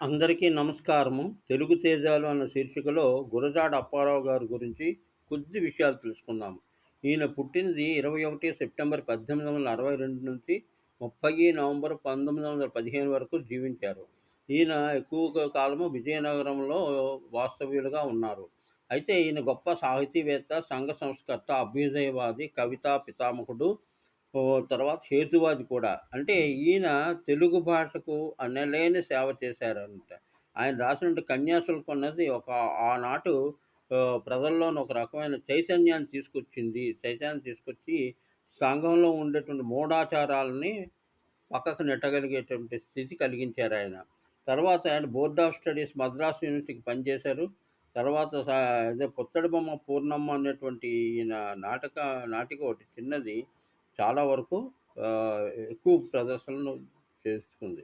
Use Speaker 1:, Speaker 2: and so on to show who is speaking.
Speaker 1: అందరికీ నమస్కారము. 'తెలుగు తేజాలు' అన్న శీర్షికలో గురజాడ అప్పారావు గారి గురించి కొద్ది విషయాలు తెలుసుకుందాము. ఈయన పుట్టినది 21 సెప్టెంబర్ 1862 నుంచి 30 నవంబర్ 1915 వరకు జీవించారు. ఈయన ఎక్కువ కాలము విజయనగరంలో వాస్తవ్యులుగా ఉన్నారు. అయితే ఈయన గొప్ప సాహితీవేత్త, సంఘ సంస్కర్త, అభ్యుదయవాది, కవితా పితామహుడు. తర్వాత హేతువాది కూడా. అంటే ఈయన తెలుగు భాషకు అనలేని సేవ చేశారనమాట. ఆయన రాసినటువంటి కన్యాశుల్కం అన్నది ఒక ఆనాటు ప్రజల్లోని ఒక రకమైన చైతన్యాన్ని తీసుకొచ్చింది. చైతన్యాన్ని తీసుకొచ్చి సంఘంలో ఉండేటువంటి మూఢాచారాలని పక్కకు నెట్టగలిగేటువంటి స్థితి కలిగించారు ఆయన తర్వాత ఆయన బోర్డ్ ఆఫ్ స్టడీస్ మద్రాస్ యూనివర్సిటీకి పనిచేశారు. తర్వాత స అదే 'పుత్తడి బొమ్మ పూర్ణమ్మ' అనేటువంటి ఈయన నాటక నాటిక ఒకటి చిన్నది చాలా వరకు ఎక్కువ ప్రదర్శనలు చేసుకుంది.